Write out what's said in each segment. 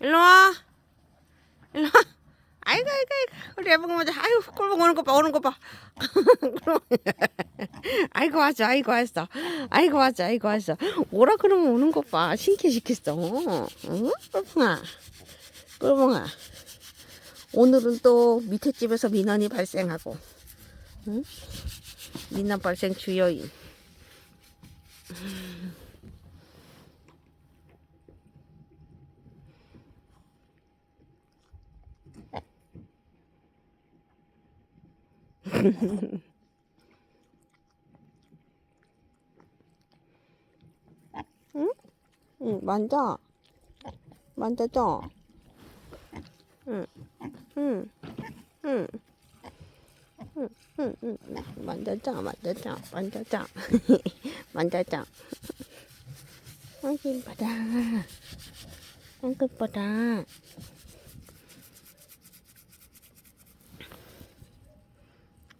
일로 와. 일로 와. 아이고, 아이고, 아이고. 우리 애봉 먼저. 아이고, 꼴봉 오는 거 봐, 오는 거 봐. 아이고, 왔어, 아이고, 왔어. 아이고, 왔어, 아이고, 왔어. 오라 그러면 오는 거 봐. 신기시켰어. 응? 꼴봉아. 꼴봉아. 오늘은 또 밑에 집에서 민원이 발생하고. 응? 민원 발생 주요인. 응, 만져. 만져줘. 응, 응, 응. 응, 응, 응, 응. 만져줘, 만져줘, 만져줘. 만져줘. 아이고, 이쁘다. 아이고, 이쁘다.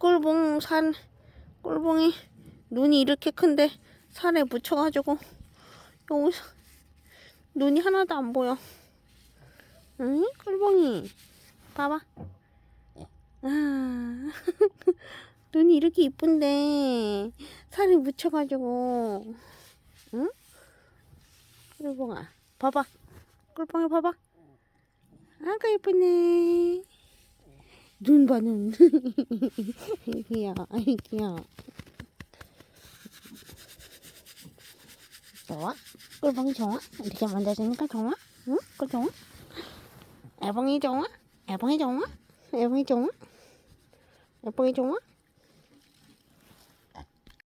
꿀봉 산, 꿀봉이 눈이 이렇게 큰데 산에 묻혀가지고 여기 눈이 하나도 안 보여. 응? 꿀봉이. 봐봐. 아, 눈이 이렇게 이쁜데 살이 묻혀가지고. 응? 꿀봉아. 봐봐. 꿀봉이 봐봐. 아가 이쁘네. 눈 봐, 눈. 귀여워, 아이, 귀여워. 좋아? 꿀봉이 좋아? 이렇게 만져주니까 좋아? 응? 꿀 좋아? 애봉이 좋아? 애봉이 좋아? 애봉이 좋아? 애봉이 좋아?